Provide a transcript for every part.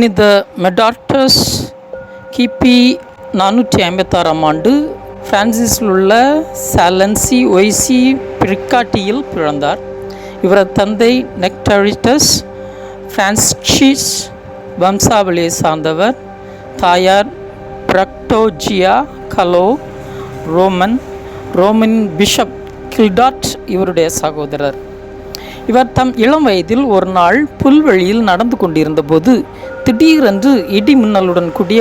புனித மெடார்டஸ் கிபி நானூற்றி ஐம்பத்தாறாம் ஆண்டு பிரான்சிஸில் உள்ள சாலன்சி ஒய்சி பிரிக்காட்டியில் பிறந்தார். இவரது தந்தை நெக்டரிட்டஸ் பிரான்சிஸ் வம்சாவளியை சார்ந்தவர். தாயார் பிரக்டோஜியா கலோ ரோமன் ரோமன் பிஷப் கில்டாட் இவருடைய சகோதரர். இவர் தம் இளம் வயதில் ஒரு நாள் புல்வெளியில் நடந்து கொண்டிருந்தபோது திடீரென்று இடி மின்னலுடன் கூடிய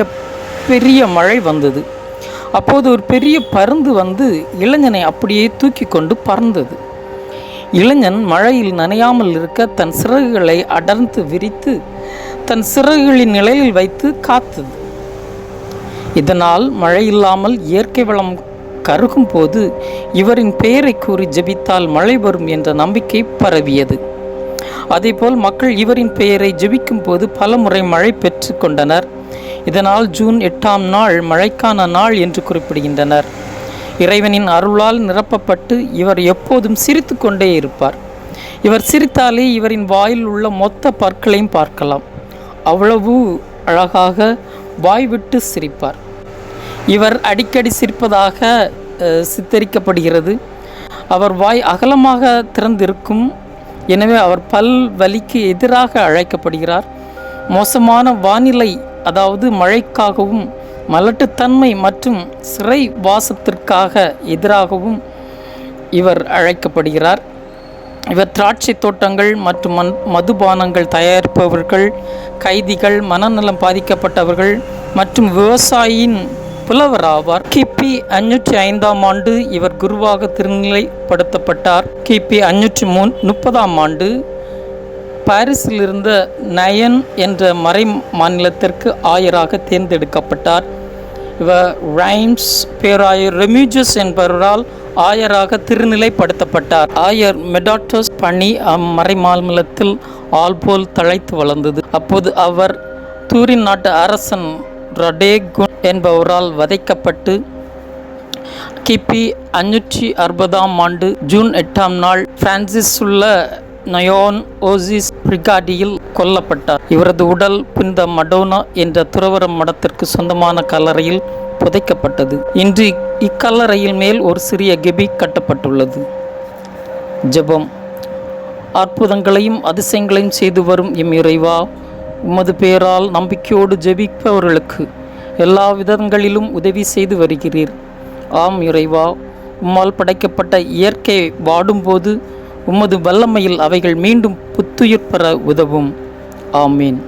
பெரிய மழை வந்தது. அப்போது ஒரு பெரிய பருந்து வந்து இளைஞனை அப்படியே தூக்கி கொண்டு பறந்தது. இளைஞன் மழையில் நனையாமல் இருக்க தன் சிறகுகளை அடர்ந்து விரித்து தன் சிறகுகளின் நிலையில் வைத்து காத்தது. இதனால் மழை இல்லாமல் இயற்கை வளம் கருகும் போது இவரின் பெயரை கூறி ஜெபித்தால் மழை வரும் என்ற நம்பிக்கை பரவியது. அதேபோல் மக்கள் இவரின் பெயரை ஜெபிக்கும் போது பல முறை மழை பெற்று கொண்டனர். இதனால் ஜூன் எட்டாம் நாள் மழைக்கான நாள் என்று குறிப்பிடுகின்றனர். இறைவனின் அருளால் நிரப்பப்பட்டு இவர் எப்போதும் சிரித்து கொண்டே இருப்பார். இவர் சிரித்தாலே இவரின் வாயில் உள்ள மொத்த பற்களையும் பார்க்கலாம். அவ்வளவு அழகாக வாய் விட்டு சிரிப்பார். இவர் அடிக்கடி சிரிப்பதாக சித்தரிக்கப்படுகிறது. அவர் வாய் அகலமாக திறந்திருக்கும். எனவே அவர் பல் வலிக்கு எதிராக அழைக்கப்படுகிறார். மோசமான வானிலை அதாவது மழைக்காகவும் மலட்டுத்தன்மை மற்றும் சிறை வாசத்திற்காக எதிராகவும் இவர் அழைக்கப்படுகிறார். இவர் திராட்சை தோட்டங்கள் மற்றும் மண் மதுபானங்கள் தயாரிப்பவர்கள் கைதிகள் மனநலம் பாதிக்கப்பட்டவர்கள் மற்றும் விவசாயியின் புலவர் ஆவார் கிபி அஞ்சூற்றி ஐந்தாம் ஆண்டு இவர் குருவாக திருநிலைப்படுத்தப்பட்டார். கிபி அஞ்சூற்றி மூன் முப்பதாம் ஆண்டு பாரிஸில் இருந்த நயன் என்ற மறை மாநிலத்திற்கு ஆயராக தேர்ந்தெடுக்கப்பட்டார். இவர் ரைம்ஸ் பேராயர் ரெமியூஜஸ் என்பவரால் ஆயராக திருநிலைப்படுத்தப்பட்டார். ஆயர் மெடாட்டஸ் பணி அம்மறை மாநிலத்தில் ஆல்போல் தழைத்து வளர்ந்தது. அப்போது அவர் தூரின் நாட்டு அரசன் ரடேகுன் என்பவரால் வதைக்கப்பட்டு கிபி அஞ்சூற்றி அறுபதாம் ஆண்டு ஜூன் எட்டாம் நாள் பிரான்சிஸ் உள்ள நயோன் ஓசிஸ் பிரிகாடியில் கொல்லப்பட்டார். இவரது உடல் புனித மடோனா என்ற துறவர மடத்திற்கு சொந்தமான கல்லறையில் புதைக்கப்பட்டது. இன்று இக்கல்லறையில் மேல் ஒரு சிறிய கெபி கட்டப்பட்டுள்ளது. ஜெபம். அற்புதங்களையும் அதிசயங்களையும் செய்து வரும் இம் இறைவா உமது பேரால் நம்பிக்கையோடு ஜெபிப்பவர்களுக்கு எல்லா விதங்களிலும் உதவி செய்து வருகிறீர். ஆம் இறைவா உம்மால் படைக்கப்பட்ட இயற்கை வாடும்போது உமது வல்லமையில் அவைகள் மீண்டும் புத்துயிர் பெற உதவும். ஆமீன்.